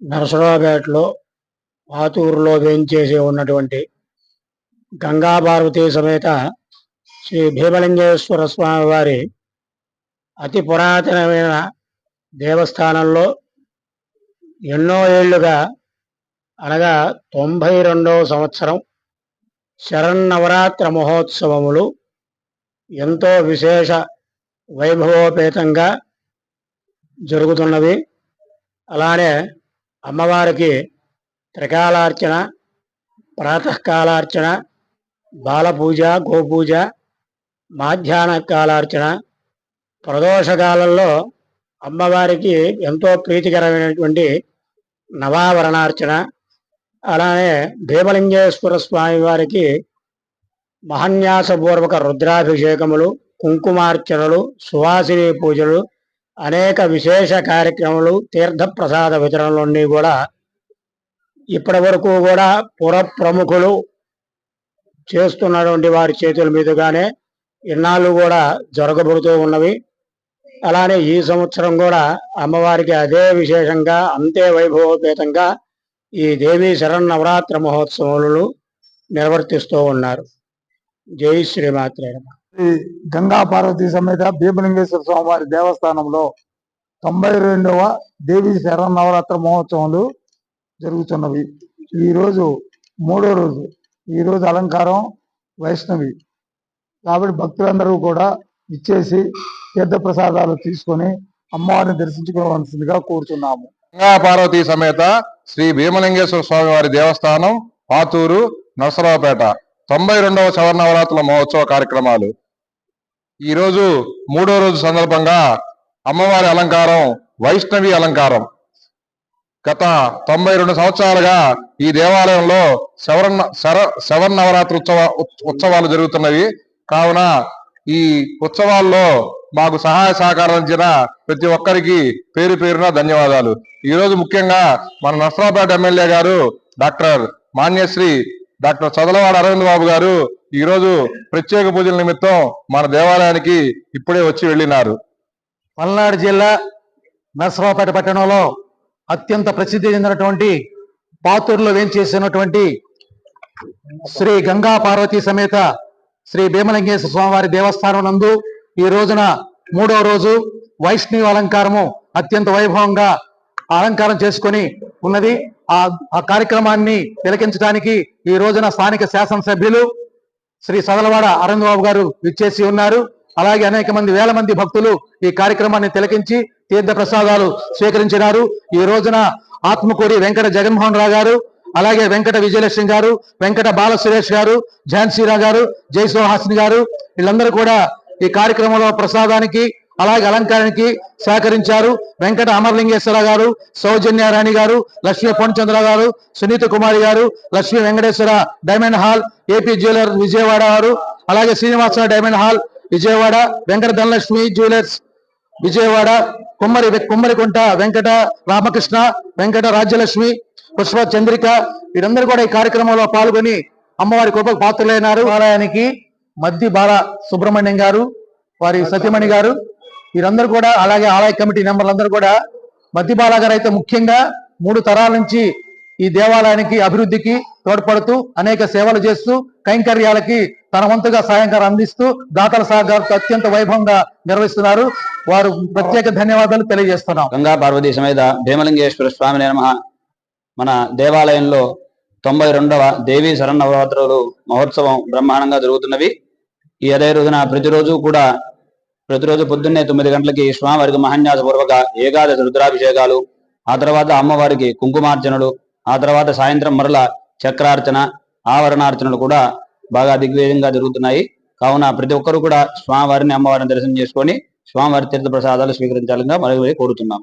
నరసరావుపేటలో ఆతూరులో వేయించేసి ఉన్నటువంటి గంగాభారతి సమేత శ్రీ భీమలింగేశ్వర స్వామి వారి అతి పురాతనమైన దేవస్థానంలో ఎన్నో ఏళ్ళుగా అనగా తొంభై రెండవ సంవత్సరం శరన్నవరాత్ర మహోత్సవములు ఎంతో విశేష వైభవోపేతంగా జరుగుతున్నవి. అలానే అమ్మవారికి త్రికాలార్చన ప్రాతకాలార్చన బాలపూజ గోపూజ మాధ్యాహ్న కాలార్చన. ప్రదోషకాలంలో అమ్మవారికి ఎంతో ప్రీతికరమైనటువంటి నవావరణార్చన. అలానే భీమలింగేశ్వర స్వామి వారికి మహన్యాసపూర్వక రుద్రాభిషేకములు కుంకుమార్చనలు సువాసిని పూజలు అనేక విశేష కార్యక్రమాలు తీర్థప్రసాద వితరణలన్నీ కూడా ఇప్పటి వరకు కూడా పుర ప్రముఖులు చేస్తున్నటువంటి వారి చేతుల మీదుగానే ఇన్నాళ్ళు కూడా జరగబడుతూ ఉన్నవి. అలానే ఈ సంవత్సరం కూడా అమ్మవారికి అదే విశేషంగా అంతే వైభవోపేతంగా ఈ దేవీ శరన్నవరాత్ర మహోత్సవాలు నిర్వర్తిస్తూ ఉన్నారు. జై శ్రీమాత్రే శ్రీ గంగా పార్వతీ సమేత భీమలింగేశ్వర స్వామివారి దేవస్థానంలో తొంభై రెండవ దేవి శరణవరాత్ర మహోత్సవాలు జరుగుతున్నవి. ఈ రోజు మూడో రోజు. ఈ రోజు అలంకారం వైష్ణవి. కాబట్టి భక్తులందరూ కూడా ఇచ్చేసి తీర్థ ప్రసాదాలు తీసుకొని అమ్మవారిని దర్శించుకోవాల్సిందిగా కోరుతున్నాము. గంగా పార్వతీ సమేత శ్రీ భీమలింగేశ్వర స్వామి వారి దేవస్థానం పాతూరు నరసరావుపేట. తొంభై రెండవ శవర్ణవరాత్రుల మహోత్సవ కార్యక్రమాలు. ఈరోజు మూడో రోజు సందర్భంగా అమ్మవారి అలంకారం వైష్ణవి అలంకారం. గత తొంభై రెండు సంవత్సరాలుగా ఈ దేవాలయంలో శవరణ శర శవన్నవరాత్రి ఉత్సవ ఉత్సవాలు జరుగుతున్నవి. కావున ఈ ఉత్సవాల్లో మాకు సహాయ సహకారం ఇచ్చిన ప్రతి ఒక్కరికి పేరు పేరున ధన్యవాదాలు. ఈరోజు ముఖ్యంగా మన నసరాపేట ఎమ్మెల్యే గారు డాక్టర్ మాన్యశ్రీ డాక్టర్ చదలవాడ అరవింద్ బాబు గారు ఈ రోజు ప్రత్యేక పూజల నిమిత్తం మన దేవాలయానికి ఇప్పుడే వచ్చి వెళ్ళినారు. పల్నాడు జిల్లా నరసరావుపేట పట్టణంలో అత్యంత ప్రసిద్ధి చెందినటువంటి పాతూరులో వేంచేసినటువంటి శ్రీ గంగా పార్వతీ సమేత శ్రీ భీమలింగేశ్వర స్వామివారి దేవస్థానం నందు ఈ రోజున మూడో రోజు వైష్ణవి అలంకారము అత్యంత వైభవంగా అలంకారం చేసుకొని ఉన్నది. ఆ ఆ కార్యక్రమాన్ని తిలకించడానికి ఈ రోజున స్థానిక శాసనసభ్యులు శ్రీ సదలవాడ అరంగబాబు గారు విచ్చేసి ఉన్నారు. అలాగే అనేక మంది వేల మంది భక్తులు ఈ కార్యక్రమాన్ని తిలకించి తీర్థ ప్రసాదాలు స్వీకరించినారు. ఈ రోజున ఆత్మకూరి వెంకట జగన్మోహన్ రావు గారు అలాగే వెంకట విజయలక్ష్మి గారు వెంకట బాల సురేష్ గారు ఝాన్సీరావు గారు జయసుహాసిని గారు వీళ్ళందరూ కూడా ఈ కార్యక్రమంలో ప్రసాదానికి అలాగే అలంకారానికి సహకరించారు వెంకట అమరలింగేశ్వర గారు సౌజన్య రాణి గారు లక్ష్మీ పొన్చంద్ర గారు సునీత కుమారి గారు Lakshmi Venkateswara diamond hall AP jeweller Vijayawada గారు అలాగే Srinivasa diamond hall Vijayawada Venkata Dhanalakshmi jewellers Vijayawada Kummari Kummarikunta Venkata Ramakrishna Venkata Rajyalakshmi Pushpa Chandrika వీరందరూ కూడా ఈ కార్యక్రమంలో పాల్గొని అమ్మవారి కృపకు పాత్రలైనారు. ఆలయానికి మద్ది బాల సుబ్రహ్మణ్యం గారు వారి సత్యమణి గారు వీరందరూ కూడా అలాగే ఆలయ కమిటీ మెంబర్లందరూ కూడా మద్ది గారు అయితే ముఖ్యంగా మూడు తరాల నుంచి ఈ దేవాలయానికి అభివృద్ధికి తోడ్పడుతూ అనేక సేవలు చేస్తూ కైంకర్యాలకి తన వంతుగా సహాయకారం అందిస్తూ దాతల సహకారంతో అత్యంత వైభవంగా నిర్వహిస్తున్నారు. వారు ప్రత్యేక ధన్యవాదాలు తెలియజేస్తున్నాం. గంగా పార్వతీ సమేత భీమలింగేశ్వర స్వామి నమ. మన దేవాలయంలో తొంభై రెండవ దేవీ శరన్నవరాత్రులు మహోత్సవం బ్రహ్మాండంగా జరుగుతున్నవి. ఈ అదే రోజున ప్రతిరోజు కూడా ప్రతిరోజు పొద్దున్నే తొమ్మిది గంటలకి స్వామివారికి మహాన్యాసపూర్వక ఏకాదశి రుద్రాభిషేకాలు ఆ తర్వాత అమ్మవారికి కుంకుమార్చనలు ఆ తర్వాత సాయంత్రం మరల చక్రార్చన ఆవరణార్చనలు కూడా బాగా దిగ్విజయంగా జరుగుతున్నాయి. కావున ప్రతి ఒక్కరు కూడా స్వామివారిని అమ్మవారిని దర్శనం చేసుకొని స్వామివారి తీర్థ ప్రసాదాలు స్వీకరించాలని మరొక కోరుతున్నాం.